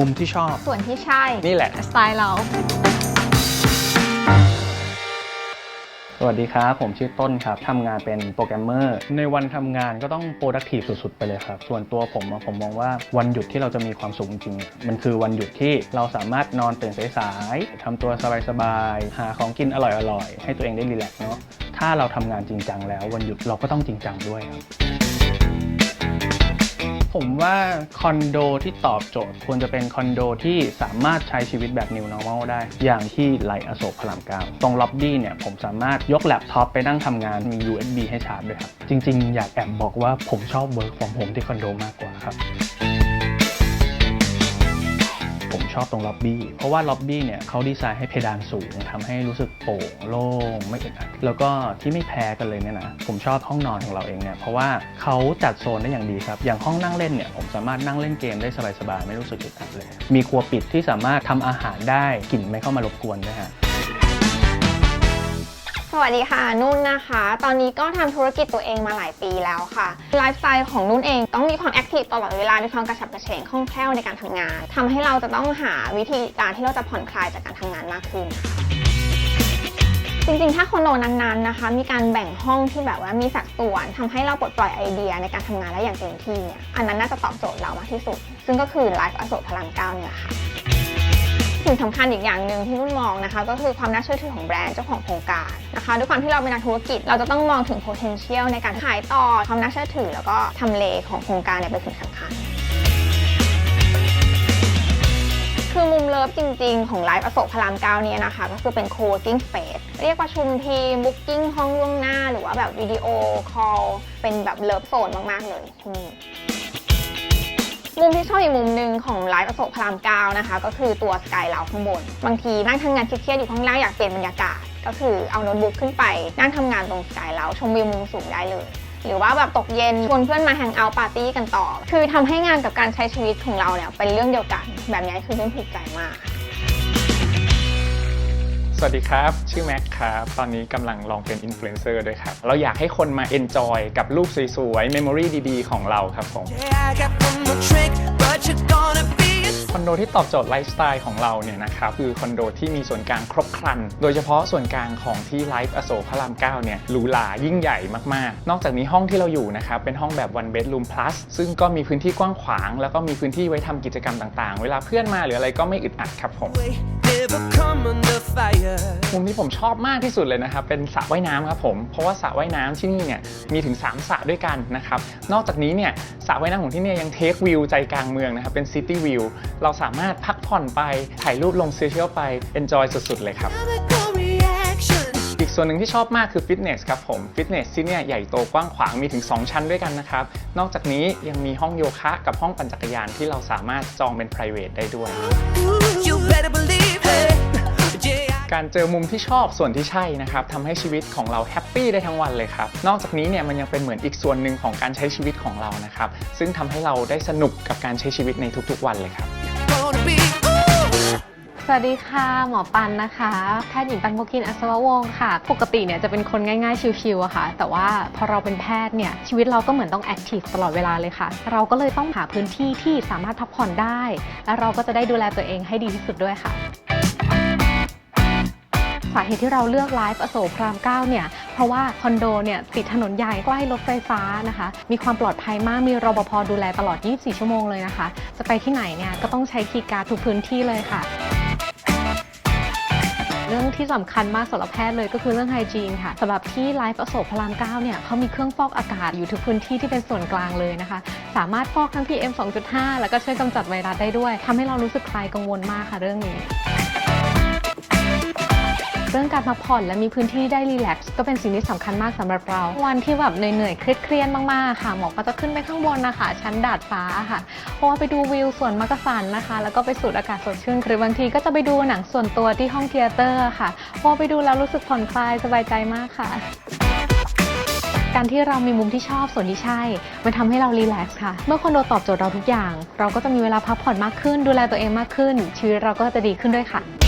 มุมที่ชอบ ส่วนที่ใช่นี่แหละ สไตล์เรา สวัสดีครับ ผมชื่อต้นครับทำงานเป็นโปรแกรมเมอร์ ในวันทำงานก็ต้อง productive สุดๆ ไปเลยครับ ส่วนตัวผมอะผมมองว่าวันหยุดที่เราจะมีความสุขจริงๆอะมันคือวันหยุดที่เราสามารถนอนตื่นสายๆทำตัวสบายๆ หาของกินอร่อยๆ ให้ตัวเองได้รีแลกซ์เนาะ ถ้าเราทำงานจริงจังแล้ววันหยุดเราก็ต้องจริงจังด้วยครับ ผมว่าคอนโดที่ตอบโจทย์ควรจะเป็นคอนโดที่สามารถใช้ชีวิตแบบ New Normal ได้ อย่างที่ไลอโศกพระรามเก้าตรงล็อบบี้เนี่ยผมสามารถยกแล็ปท็อปไปนั่งทำงานมี USB ให้ชาร์จด้วยครับ จริง ๆ อยากแอบบอกว่าผมชอบ Work from Home ที่คอนโดมากกว่าครับ ชอบตรงล็อบบี้ เพราะว่าล็อบบี้เนี่ยเขาดีไซน์ให้เพดานสูงทำให้รู้สึกโปร่งโล่งไม่อึดอัดแล้วก็ที่ไม่แพ้กันเลยเนี่ยนะผมชอบห้องนอนของเราเองเนี่ยเพราะว่าเขาจัดโซนได้อย่างดีครับ อย่างห้องนั่งเล่นเนี่ยผมสามารถนั่งเล่นเกมได้สบายๆไม่รู้สึกอึดอัดเลย มีครัวปิดที่สามารถทำอาหารได้กลิ่นไม่เข้ามารบกวนด้วยฮะ สวัสดีค่ะ นุ่นนะคะ ตอนนี้ก็ทำธุรกิจตัวเองมาหลายปีแล้วค่ะไลฟ์สไตล์ของนุ่นเองต้องมีความแอคทีฟตลอดเวลา มีความกระฉับกระเฉงคล่องแคล่วในการทำงานทำให้เราจะต้องหาวิธีการที่เราจะผ่อนคลายจากการทำงานมากขึ้นจริงๆ ถ้าคอนโดนั้นๆ นะคะ มีการแบ่งห้องที่แบบว่ามีสัดส่วนทำให้เราปลดปล่อยไอเดียในการทำงานได้อย่างเต็มที่เนี่ย อันนั้นน่าจะตอบโจทย์เรามากที่สุด ซึ่งก็คือไลฟ์อโศกพลังเก้าเนี่ยค่ะ สิ่งสำคัญอีกอย่างหนึ่งที่นุ่นมองนะคะก็คือความน่าเชื่อถือของแบรนด์เจ้าของโครงการนะคะด้วยความที่เราเป็นนักธุรกิจ เราจะต้องมองถึง potential ในการขายต่อความน่าเชื่อถือ แล้วก็ทำเลของโครงการเนี่ยเป็นสิ่งสำคัญคือมุมเลิฟจริงๆ ของไลฟ์อโศกพารามเก้าเนี่ยนะคะ ก็คือเป็น co-working space เรียกประชุมทีม booking ห้องล่วงหน้า หรือว่าแบบวิดีโอคอลเป็นแบบเลิฟโซนมาก ๆ เลยที่นี่ มุมที่ชอบอีกมุมหนึ่งของไลฟ์อโศกพรามเก้านะคะ ก็คือตัวสกายเลาข้างบน บางทีนั่งทำงานเครียดๆอยู่ข้างล่างอยากเปลี่ยนบรรยากาศ ก็คือเอาโน้ตบุ๊กขึ้นไปนั่งทำงานตรงสกายเลาชมวิวมุมสูงได้เลยหรือว่าแบบตกเย็นชวนเพื่อนมาแฮงเอาท์ปาร์ตี้กันต่อ คือทำให้งานกับการใช้ชีวิตของเราเนี่ยเป็นเรื่องเดียวกัน แบบนี้คือเรื่องถูกใจมาก สวัสดีครับ ชื่อแม็กครับ ตอนนี้กำลังลองเป็นอินฟลูเอนเซอร์ด้วยครับ เราอยากให้คนมาเอนจอยกับรูปสวยๆเมมโมรีดีๆ ของเราครับผม Yeah, I got one more trick, but you're gonna be a คอนโดที่ตอบโจทย์ไลฟ์สไตล์ของเราเนี่ยนะครับคือคอนโดที่มีส่วนกลางครบครัน โดยเฉพาะส่วนกลางของที่ไลฟ์อโศกพระราม9เนี่ยหรูหรายิ่งใหญ่มากๆ นอกจากนี้ห้องที่เราอยู่นะครับเป็นห้องแบบ one bedroom plus ซึ่งก็มีพื้นที่กว้างขวาง แล้วก็มีพื้นที่ไว้ทำกิจกรรมต่างๆ เวลาเพื่อนมาหรืออะไรก็ไม่อึดอัดครับผม มุมที่ผมชอบมากที่สุดเลยนะครับ เป็นสระว่ายน้ำครับผม เพราะว่าสระว่ายน้ำที่นี่เนี่ยมีถึง 3สระด้วยกันนะครับ นอกจากนี้เนี่ยสระว่ายน้ำของที่เนี่ยยังเทควิวใจกลางเมืองนะครับ เป็นซิตี้วิว เราสามารถพักผ่อนไป ถ่ายรูปลงโซเชียลไป เอนจอยสุดๆเลยครับ Chemical reaction. อีกส่วนหนึ่งที่ชอบมากคือฟิตเนสครับผมฟิตเนสที่เนี่ยใหญ่โตกว้างขวางมีถึง 2 ชั้นด้วยกันนะครับ นอกจากนี้ยังมีห้องโยคะกับห้องปั่นจักรยานที่เราสามารถจองเป็น p r i v a t ได้ด้วย การเจอมุมที่ชอบส่วนที่ใช่นะครับทำให้ชีวิตของเราแฮปปี้ได้ทั้งวันเลยครับ นอกจากนี้เนี่ยมันยังเป็นเหมือนอีกส่วนหนึ่งของการใช้ชีวิตของเรานะครับ ซึ่งทำให้เราได้สนุกกับการใช้ชีวิตในทุกๆวันเลยครับ สวัสดีค่ะ หมอปันนะคะแพทย์หญิงปันโมกินอัศววงศ์ค่ะ ปกติเนี่ยจะเป็นคนง่ายๆ ชิวๆอะค่ะ แต่ว่าพอเราเป็นแพทย์เนี่ยชีวิตเราก็เหมือนต้องแอคทีฟตลอดเวลาเลยค่ะ เราก็เลยต้องหาพื้นที่ที่สามารถพักผ่อนได้ และเราก็จะได้ดูแลตัวเองให้ดีที่สุดด้วยค่ะ สาเหตุที่เราเลือกไลฟ์อโศกพระราม9เนี่ยเพราะว่าคอนโดเนี่ยติดถนนใหญ่ใกล้รถไฟฟ้านะคะ มีความปลอดภัยมากมีรปภดูแลตลอด 24 ชั่วโมงเลยนะคะ จะไปที่ไหนเนี่ยก็ต้องใช้คีย์การ์ดทุกพื้นที่เลยค่ะเรื่องที่สำคัญมากสำหรับแพทย์เลยก็คือเรื่องไฮจีนค่ะสำหรับที่ไลฟ์อโศกพระราม9เนี่ยเขามีเครื่องฟอกอากาศอยู่ทุกพื้นที่ที่เป็นส่วนกลางเลยนะคะ สามารถฟอกทั้ง PM 2.5 แล้วก็ช่วยกำจัดไวรัสได้ด้วยทำให้เรารู้สึกคลายกังวลมากค่ะเรื่องนี้ เรื่องการพักผ่อนและมีพื้นที่ได้รีแลกซ์ก็เป็นสิ่งที่สำคัญมากสำหรับเรา วันที่แบบเหนื่อยๆเครียดๆมากๆค่ะหมอก็จะขึ้นไปข้างบนนะคะ ชั้นดาดฟ้าค่ะเพราะว่าไปดูวิวสวนมักกะสันนะคะ แล้วก็ไปสูดอากาศสดชื่นหรือบางทีก็จะไปดูหนังส่วนตัวที่ห้องเทเตอร์ค่ะพราะว่าไปดูแล้วรู้สึกผ่อนคลายสบายใจมากค่ะการที่เรามีมุมที่ชอบส่วนที่ใช่ มันทำให้เรารีแลกซ์ค่ะ เมื่อคอนโดตอบโจทย์เราทุกอย่าง เราก็จะมีเวลาพักผ่อนมากขึ้น ดูแลตัวเองมากขึ้น ชีวิตเราก็จะดีขึ้นด้วยค่ะ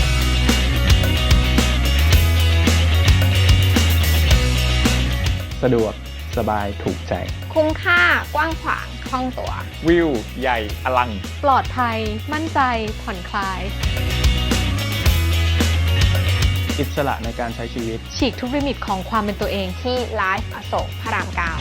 สะดวกสบายถูกใจ คุ้มค่ากว้างขวางคคล่องตัว วิว ใหญ่ อลัง ปลอดภัย มั่นใจ ผ่อนคลาย อิสระในการใช้ชีวิต ฉีกทุกลิมิตของความเป็นตัวเอง ที่ไลฟ์อโศกพระรามเก้า